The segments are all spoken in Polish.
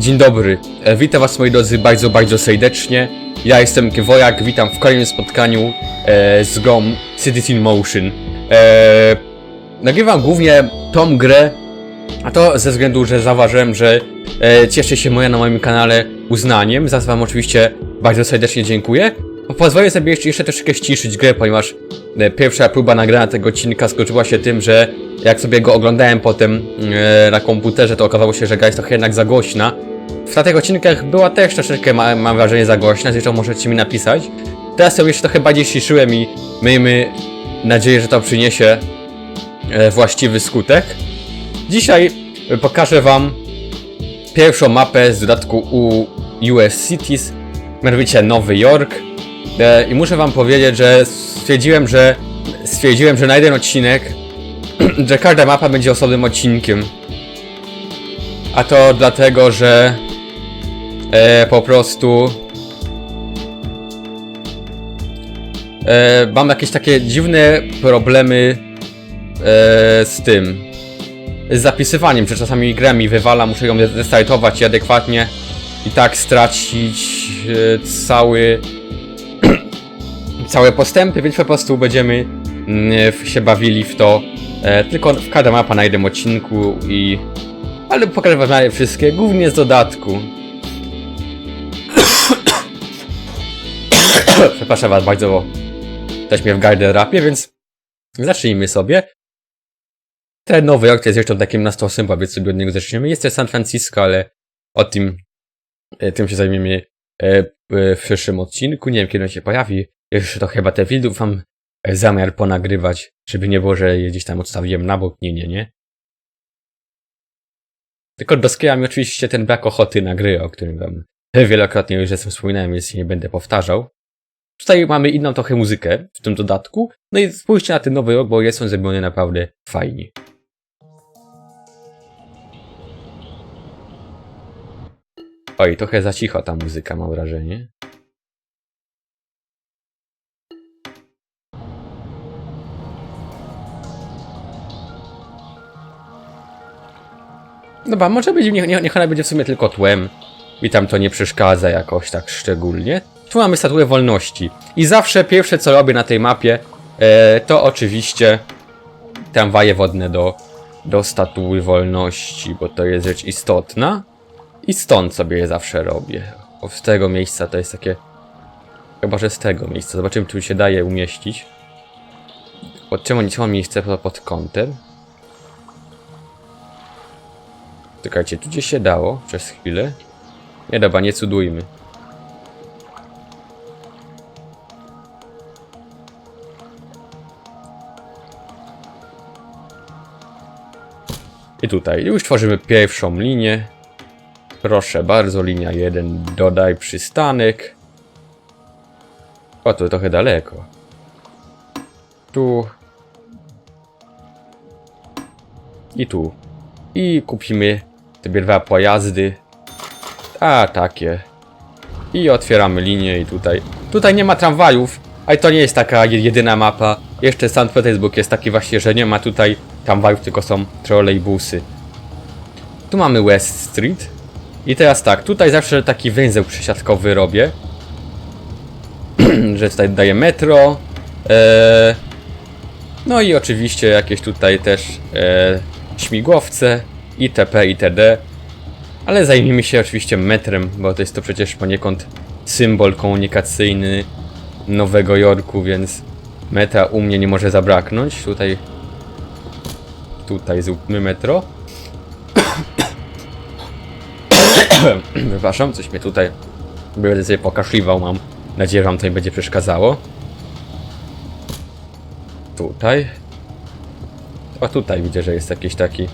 Dzień dobry, e, witam was moi drodzy bardzo, bardzo serdecznie. Ja jestem Kiwojak, witam w kolejnym spotkaniu e, z grą Cities in Motion. E, nagrywam głównie tą grę, a to ze względu, że zauważyłem, że e, cieszy się moja na moim kanale uznaniem, za wam oczywiście bardzo serdecznie dziękuję. Pozwolę sobie jeszcze, jeszcze troszeczkę ściszyć grę, ponieważ e, pierwsza próba nagrania tego odcinka skończyła się tym, że jak sobie go oglądałem potem e, na komputerze, to okazało się, że gra jest trochę jednak za głośna. W tamtych odcinkach była też troszeczkę, ma, mam wrażenie, za głośna, zresztą możecie mi napisać. Teraz sobie jeszcze trochę bardziej ściszyłem i miejmy nadzieję, że to przyniesie e, właściwy skutek. Dzisiaj e, pokażę wam pierwszą mapę z dodatku u US Cities, mianowicie Nowy Jork. E, I muszę wam powiedzieć, że stwierdziłem, że stwierdziłem, że na jeden odcinek, że każda mapa będzie osobnym odcinkiem. A to dlatego, że e, po prostu e, mam jakieś takie dziwne problemy e, z tym z zapisywaniem, że czasami gra mi wywala, muszę ją restartować i adekwatnie i tak stracić e, cały całe postępy, więc po prostu będziemy w- się bawili w to e, tylko w każda mapa na jednym odcinku i ale pokażę wam wszystkie, głównie z dodatku. Przepraszam was bardzo, bo mnie w gardę rapie, więc zacznijmy sobie. Ten Nowy Jork jest jeszcze takim nastosem, więc sobie od niego zaczniemy. Jest też San Francisco, ale o tym, e, tym się zajmiemy e, e, w przyszłym odcinku. Nie wiem, kiedy on się pojawi. Jeszcze to chyba te widów mam zamiar ponagrywać, żeby nie było, że je gdzieś tam odstawiłem na bok. Nie, nie, nie. Tylko doskieja mi oczywiście ten brak ochoty na gry, o którym wam wielokrotnie już jestem wspominałem, więc nie będę powtarzał. Tutaj mamy inną trochę muzykę w tym dodatku. No i spójrzcie na ten nowy rok, bo jest on zrobiony naprawdę fajnie. Oj, trochę za cicho ta muzyka, mam wrażenie. Dobra, może być, niech, niech ona będzie w sumie tylko tłem. I tam to nie przeszkadza jakoś tak szczególnie. Tu mamy statuę wolności. I zawsze pierwsze co robię na tej mapie, e, to oczywiście tramwaje wodne do, do statuły wolności, bo to jest rzecz istotna. I stąd sobie je zawsze robię. O, z tego miejsca to jest takie... Chyba, że z tego miejsca. Zobaczymy, czy się daje umieścić. Pod czemu nie mam miejsce pod- kątem. Czekajcie, tu gdzieś się dało przez chwilę. Nie dobra, nie cudujmy. I tutaj już tworzymy pierwszą linię. Proszę bardzo, linia 1, dodaj przystanek. O, to trochę daleko. Tu. I tu. I kupimy te dwa pojazdy. A, takie. I otwieramy linię i tutaj. Tutaj nie ma tramwajów, ale to nie jest taka je- jedyna mapa. Jeszcze St. Petersburg jest taki właśnie, że nie ma tutaj tramwajów, tylko są trolejbusy. Tu mamy West Street. I teraz tak, tutaj zawsze taki węzeł przesiadkowy robię. że tutaj daję metro. E, no i oczywiście jakieś tutaj też e, śmigłowce itp. itd. Ale zajmijmy się oczywiście metrem, bo to jest to przecież poniekąd symbol komunikacyjny Nowego Jorku, więc metra u mnie nie może zabraknąć. Tutaj tutaj zróbmy metro. Przepraszam, coś mnie tutaj będę sobie pokaszliwał, mam nadzieję, że wam to nie będzie przeszkadzało. Tutaj. A tutaj widzę, że jest jakiś taki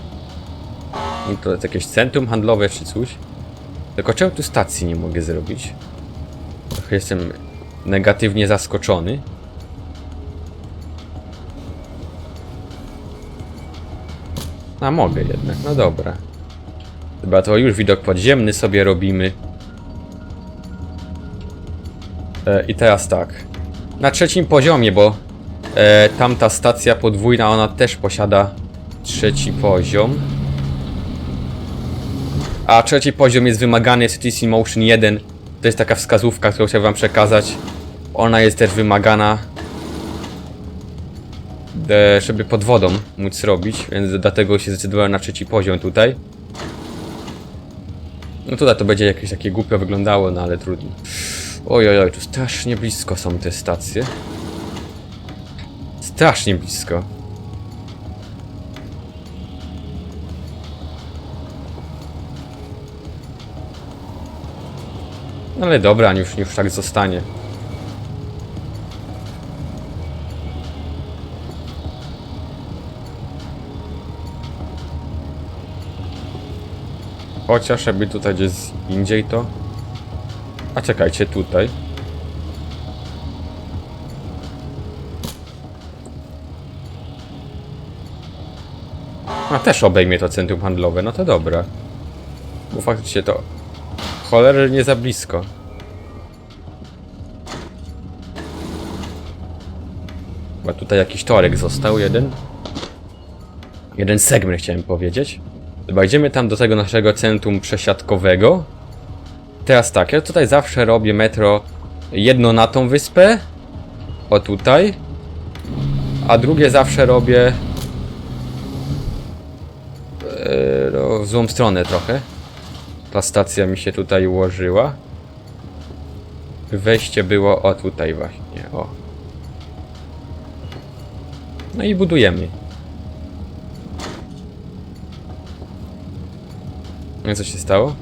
to jest jakieś centrum handlowe czy coś. Tylko czemu tu stacji nie mogę zrobić? Trochę jestem negatywnie zaskoczony. A mogę jednak, no dobra. Chyba to już widok podziemny sobie robimy. E, I teraz tak. Na trzecim poziomie, bo e, tamta stacja podwójna, ona też posiada trzeci poziom. A trzeci poziom jest wymagany in Motion 1. To jest taka wskazówka, którą chciałem wam przekazać. Ona jest też wymagana, e, żeby pod wodą móc robić, więc dlatego się zdecydowałem na trzeci poziom tutaj. No tutaj to będzie jakieś takie głupio wyglądało, no ale trudno. Oj, oj, oj, tu strasznie blisko są te stacje. Strasznie blisko. No ale dobra, już, już tak zostanie. Chociaż jakby tutaj gdzieś indziej to... A czekajcie, tutaj. A też obejmie to centrum handlowe, no to dobra. Bo faktycznie to cholernie za blisko. Chyba tutaj jakiś torek został, jeden. Jeden segment chciałem powiedzieć. Chyba idziemy tam do tego naszego centrum przesiadkowego. Teraz tak, ja tutaj zawsze robię metro jedno na tą wyspę. O tutaj. A drugie zawsze robię... e, w złą stronę trochę. Ta stacja mi się tutaj ułożyła. Wejście było o tutaj właśnie, o. No i budujemy. I co się stało?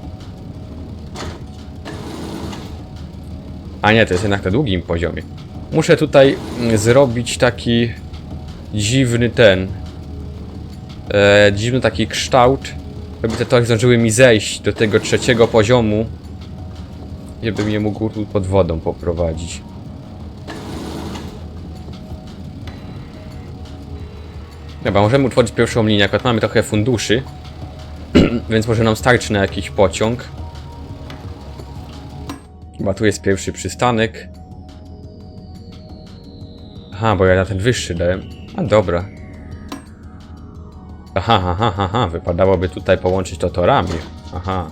A nie, to jest jednak na długim poziomie. Muszę tutaj mm, zrobić taki dziwny ten. E, dziwny taki kształt, żeby te tory zdążyły mi zejść do tego trzeciego poziomu. Żebym je mógł tu pod wodą poprowadzić. Dobra, możemy utworzyć pierwszą linię, akurat mamy trochę funduszy. Więc może nam starczy na jakiś pociąg. Chyba tu jest pierwszy przystanek. Aha, bo ja na ten wyższy dałem. A dobra. Aha, aha, aha, wypadałoby tutaj połączyć to torami. Aha.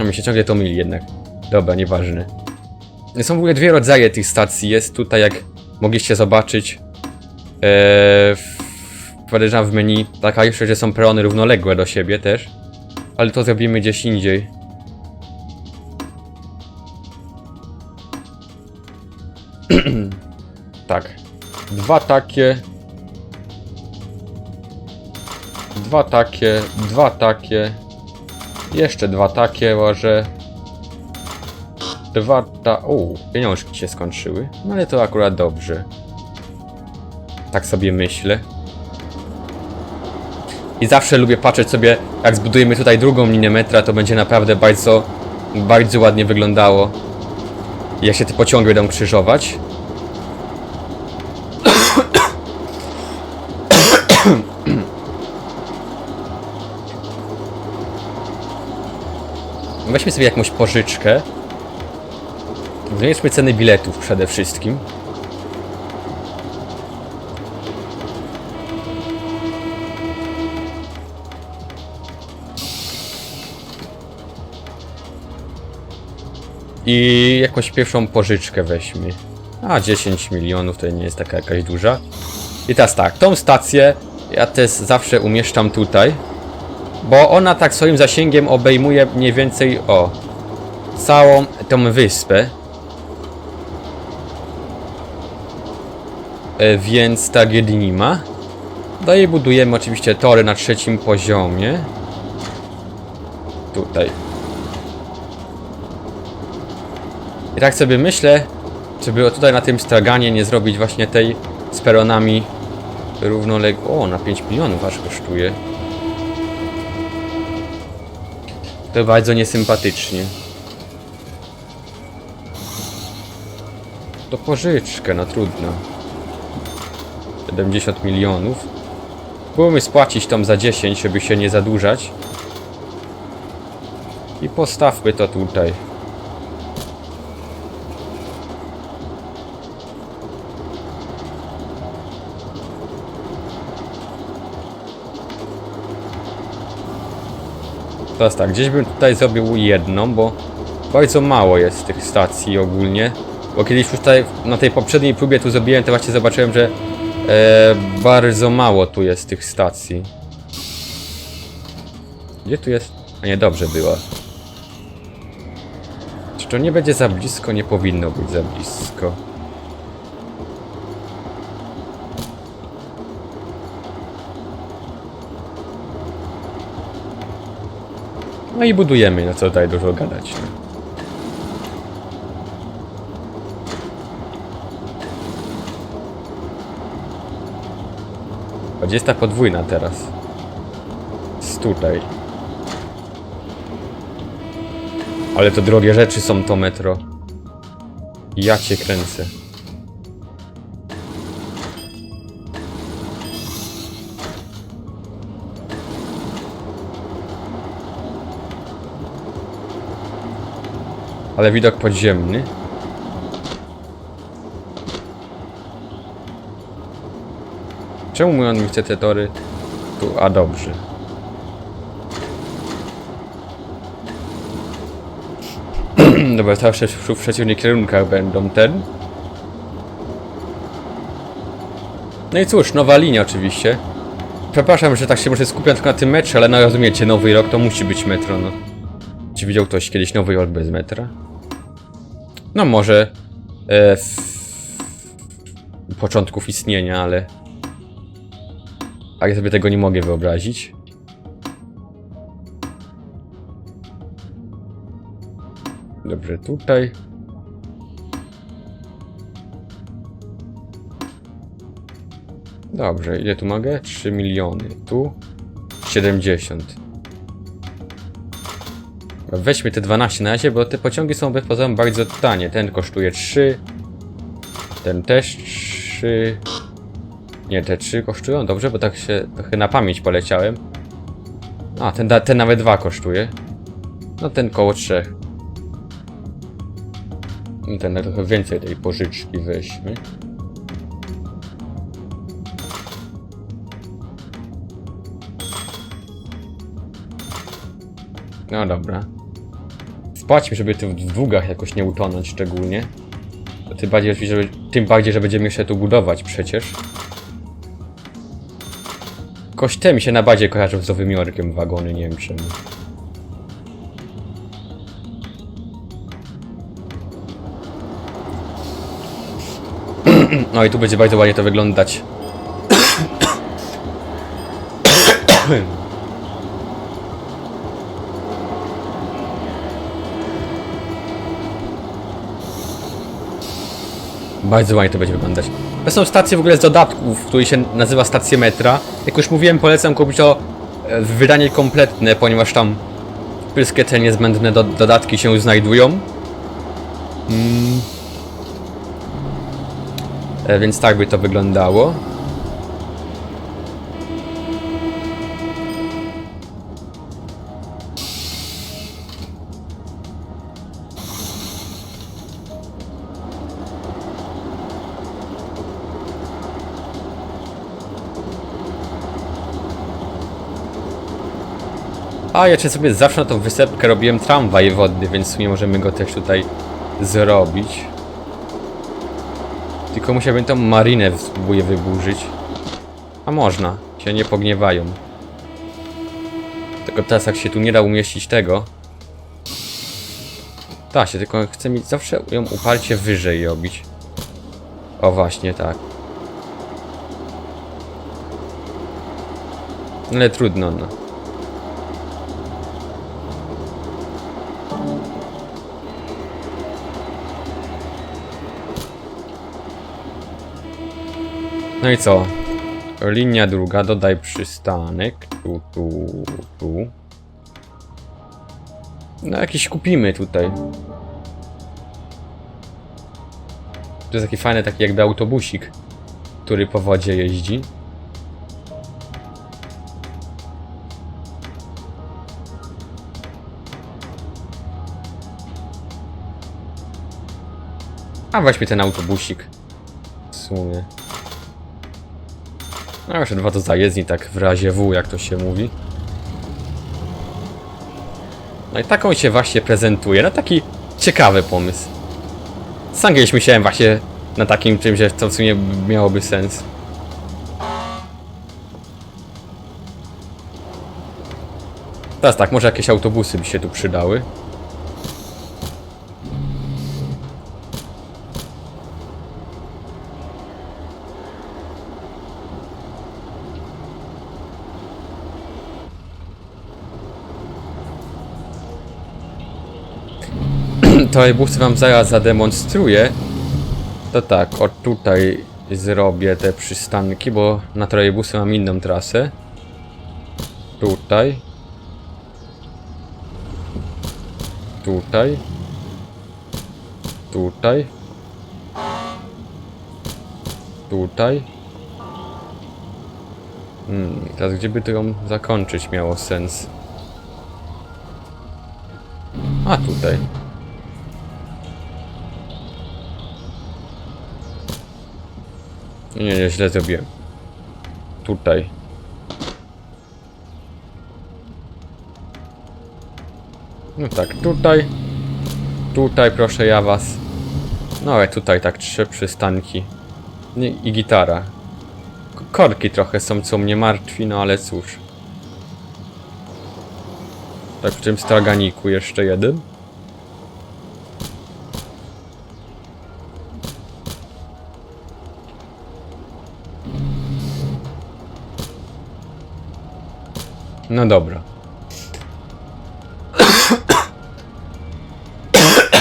A mi się ciągle to myli jednak. Dobra, nieważne. Są w ogóle dwie rodzaje tych stacji. Jest tutaj, jak mogliście zobaczyć, ee, w, podejrzewam w menu, taka jeszcze, że są perony równoległe do siebie też. Ale to zrobimy gdzieś indziej. tak. Dwa takie. Dwa takie, dwa takie. Jeszcze dwa takie może. Dwa ta... O, pieniążki się skończyły. No ale to akurat dobrze. Tak sobie myślę. I zawsze lubię patrzeć sobie, jak zbudujemy tutaj drugą linię metra, to będzie naprawdę bardzo, bardzo ładnie wyglądało. Jak się te pociągi będą krzyżować. Weźmy sobie jakąś pożyczkę. Zmniejszmy ceny biletów przede wszystkim. I jakąś pierwszą pożyczkę weźmy. A 10 milionów to nie jest taka jakaś duża. I teraz tak, tą stację ja też zawsze umieszczam tutaj. Bo ona tak swoim zasięgiem obejmuje mniej więcej o całą tą wyspę. E, więc tragedii nie ma. Dalej budujemy oczywiście tory na trzecim poziomie. Tutaj. I tak sobie myślę, czy tutaj na tym straganie nie zrobić właśnie tej z peronami równoległej. O, na 5 milionów aż kosztuje. To bardzo niesympatycznie. To pożyczkę, no trudno. 70 milionów. Spróbujmy spłacić tam za 10, żeby się nie zadłużać. I postawmy to tutaj. Teraz tak, gdzieś bym tutaj zrobił jedną, bo bardzo mało jest tych stacji ogólnie. Bo kiedyś już tutaj na tej poprzedniej próbie tu zrobiłem, to właśnie zobaczyłem, że e, bardzo mało tu jest tych stacji. Gdzie tu jest? A nie, dobrze było. Czy to nie będzie za blisko? Nie powinno być za blisko. No i budujemy, no co tutaj dużo gadać. No. Gdzie jest ta podwójna teraz? Jest tutaj. Ale to drogie rzeczy są to metro. Ja cię kręcę. Ale widok podziemny. Czemu on mi chce te tory? Tu, a dobrze. Dobra, zawsze w, w przeciwnych kierunkach będą ten. No i cóż, nowa linia oczywiście. Przepraszam, że tak się może skupiam tylko na tym metrze, ale no rozumiecie, nowy rok to musi być metro, no. Czy widział ktoś kiedyś Nowy Jork bez metra? No może e, w początków istnienia, ale a ja sobie tego nie mogę wyobrazić. Dobrze, tutaj. Dobrze, ile tu mogę? 3 miliony. Tu 70. Weźmy te 12 na razie, bo te pociągi są wbrew pozorom bardzo tanie. Ten kosztuje 3. Ten też 3. Nie, te 3 kosztują dobrze, bo tak się trochę na pamięć poleciałem. A, ten, ten nawet 2 kosztuje. No ten koło 3. I ten trochę więcej tej pożyczki weźmy. No dobra. Spłaćmy, żeby tu w długach jakoś nie utonąć szczególnie. Tym bardziej, że, tym bardziej, że będziemy jeszcze tu budować przecież. Te mi się na bazie kojarzą z Nowym Jorkiem wagony, nie wiem czemu. No i tu będzie bardzo ładnie to wyglądać. Bardzo ładnie to będzie wyglądać. To są stacje w ogóle z dodatków, który się nazywa stacje metra. Jak już mówiłem, polecam kupić to e, w wydanie kompletne, ponieważ tam wszystkie te niezbędne do dodatki się znajdują. Mm. E, więc tak by to wyglądało. A, jeszcze sobie zawsze na tą wysepkę robiłem tramwaj wodny, więc w sumie możemy go też tutaj zrobić. Tylko musiałbym tą marinę spróbuję wyburzyć. A można, się nie pogniewają. Tylko teraz jak się tu nie da umieścić tego. Da się, tylko chcę mieć zawsze ją uparcie wyżej robić. O właśnie, tak. Ale trudno, no. No i co? Linia druga, dodaj przystanek. Tu, tu, tu. No jakiś kupimy tutaj. To jest taki fajny, taki jakby autobusik, który po wodzie jeździ. A weźmy ten autobusik. W sumie. No jeszcze dwa to zajezdni tak w razie W, jak to się mówi. No i taką się właśnie prezentuje. No taki ciekawy pomysł. Sam kiedyś myślałem właśnie na takim czymś, że to w sumie miałoby sens. Teraz tak, może jakieś autobusy by się tu przydały. Trolejbusy wam zaraz zademonstruję. To tak, o tutaj zrobię te przystanki, bo na trolejbusy mam inną trasę. Tutaj. Tutaj. Tutaj. Tutaj. Hmm, teraz gdzie by to zakończyć miało sens? A tutaj. Nie, nie, źle zrobiłem. Tutaj. No tak, tutaj. Tutaj proszę ja was. No ale tutaj tak trzy przystanki. I gitara. K- Korki trochę są, co mnie martwi, no ale cóż. Tak w tym straganiku jeszcze jeden. No dobra.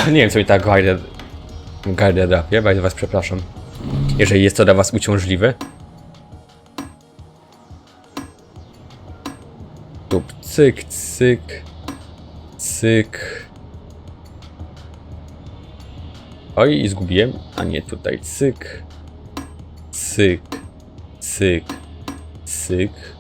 Nie wiem, co mi tak gardę... Gardę drapie, bardzo was przepraszam. Jeżeli jest to dla was uciążliwe. Tup, cyk, cyk. Cyk. Oj, i zgubiłem. A nie, tutaj cyk. Cyk. Cyk. Cyk.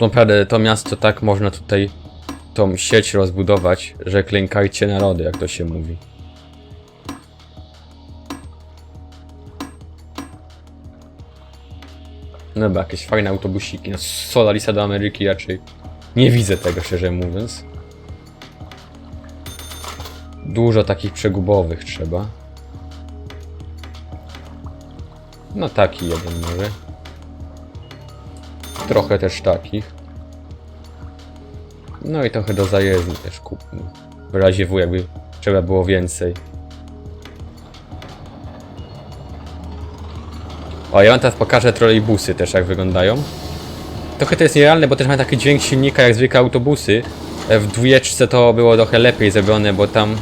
Naprawdę to miasto tak można tutaj tą sieć rozbudować, że klękajcie narody, jak to się mówi. No Dobra, jakieś fajne autobusiki. No Solarisa do Ameryki raczej nie widzę tego, szczerze mówiąc. Dużo takich przegubowych trzeba. No taki jeden może. Trochę też takich. No i trochę do zajezdni też kupmy. W razie W jakby trzeba było więcej. O, ja wam teraz pokażę trolejbusy też jak wyglądają. Trochę to jest nierealne, bo też ma taki dźwięk silnika jak zwykłe autobusy. E, W dwójeczce to było trochę lepiej zrobione, bo tam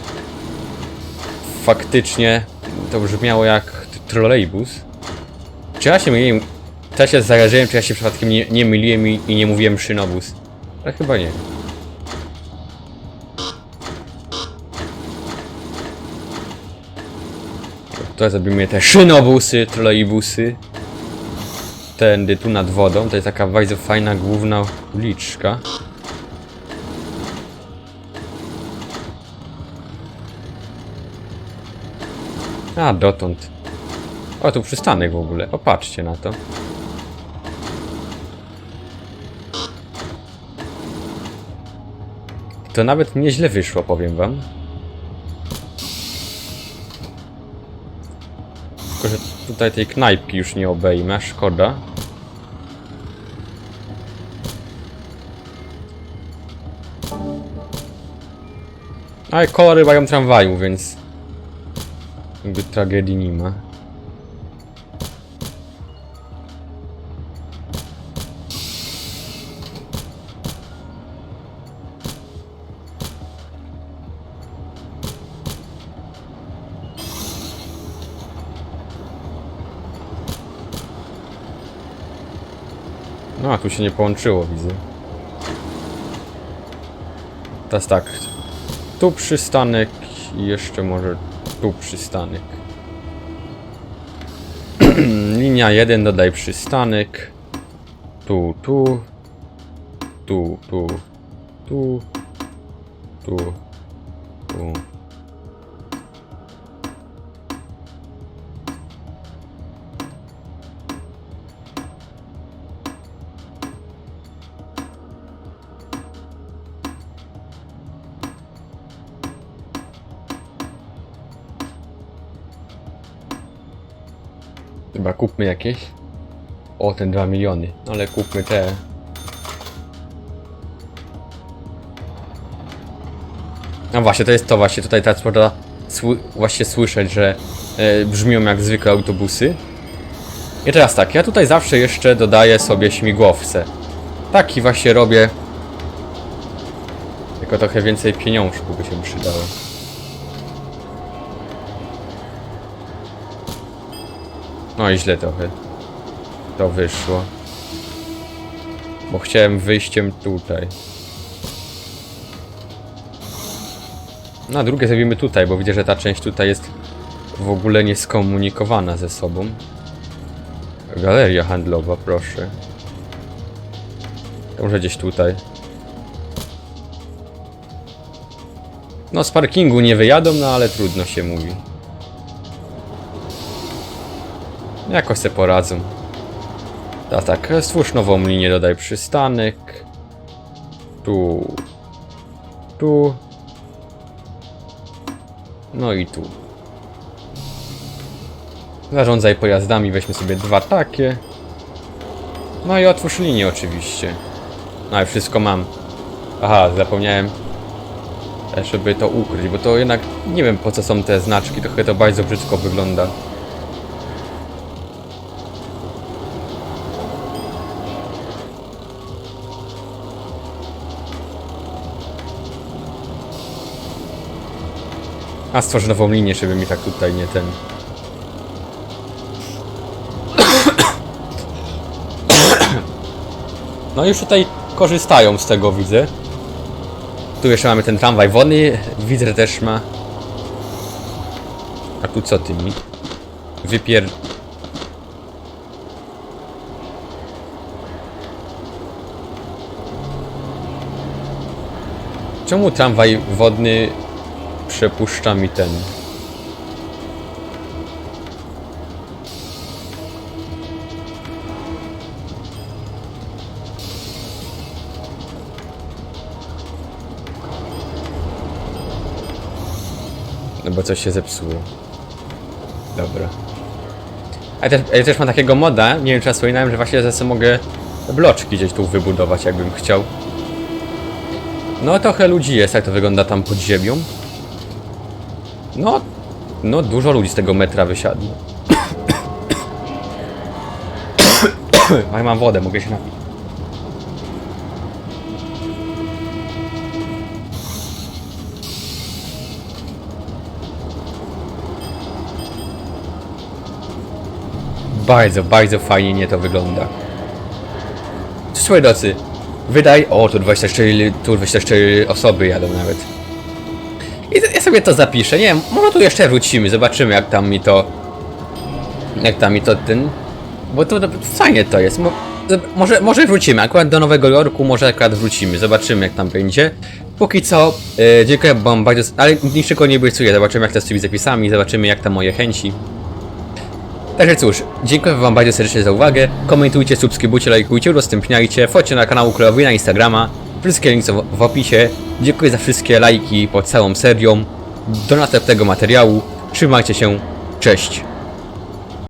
faktycznie to brzmiało jak trolejbus. Czy ja się myliłem? Ja się zarażyłem, czy ja się przypadkiem nie, nie myliłem i, i nie mówiłem szynobus? Ale chyba nie. Tutaj zrobimy te szynobusy, trolejbusy. Tędy tu nad wodą. To jest taka bardzo fajna główna uliczka. A, dotąd. O, tu przystanek w ogóle. Popatrzcie na to. To nawet nieźle wyszło, powiem wam. Tylko, że tutaj tej knajpki już nie obejmę, szkoda. Ale kolory mają tramwaju, więc... Jakby tragedii nie ma. A tu się nie połączyło, widzę. Teraz tak. Tu przystanek i jeszcze może tu przystanek. Linia 1 dodaj przystanek. Tu. Tu, tu. Tu. Tu. Tu. Chyba kupmy jakieś. O, ten 2 miliony. Ale kupmy te. No właśnie, to jest to właśnie, tutaj można sły- właśnie słyszeć, że e, brzmią jak zwykłe autobusy. I teraz tak, ja tutaj zawsze jeszcze dodaję sobie śmigłowce. Taki właśnie robię. Tylko trochę więcej pieniążków by się przydało. No i źle trochę to wyszło. Bo chciałem wyjściem tutaj. No a drugie zrobimy tutaj, bo widzę, że ta część tutaj jest w ogóle nieskomunikowana ze sobą. Galeria handlowa, proszę. To może gdzieś tutaj. No z parkingu nie wyjadą, no ale trudno się mówi. Jakoś se poradzą. A tak, stwórz nową linię, dodaj przystanek. Tu. Tu. No i tu. Zarządzaj pojazdami, weźmy sobie dwa takie. No i otwórz linię oczywiście. No i wszystko mam. Aha, zapomniałem. e, Żeby to ukryć, bo to jednak nie wiem po co są te znaczki, trochę to bardzo brzydko wygląda. A stworz nową linię, żeby mi tak tutaj nie ten. No już tutaj korzystają z tego, widzę. Tu jeszcze mamy ten tramwaj wodny, widzę też ma. A tu co ty mi? Wypier... Czemu tramwaj wodny przepuszcza mi ten. No bo coś się zepsuło. Dobra. A ja też, ja też mam takiego moda, nie wiem czy wspominałem, że właśnie zase mogę bloczki gdzieś tu wybudować, jakbym chciał. No trochę ludzi jest, jak to wygląda tam pod ziemią. No, no dużo ludzi z tego metra wysiadło. A ja mam wodę, mogę się napić. Bardzo, bardzo fajnie nie to wygląda. Słuchaj docy, wydaj... O, tu 24, tu 24 osoby jadą nawet. I ja sobie to zapiszę, nie wiem, może tu jeszcze wrócimy, zobaczymy jak tam mi to... Jak tam mi to ten... Bo to, to fajnie to jest, mo, może, może wrócimy, akurat do Nowego Jorku może akurat wrócimy, zobaczymy jak tam będzie. Póki co, e, dziękuję wam bardzo, ale niczego nie obiecuję, zobaczymy jak to z tymi zapisami, zobaczymy jak tam moje chęci. Także cóż, dziękuję wam bardzo serdecznie za uwagę, komentujcie, subskrybujcie, lajkujcie, udostępniajcie, wchodźcie na kanał Królowi na Instagrama, wszystkie linki są w- opisie. Dziękuję za wszystkie lajki pod całą serią. Do następnego materiału, trzymajcie się, cześć.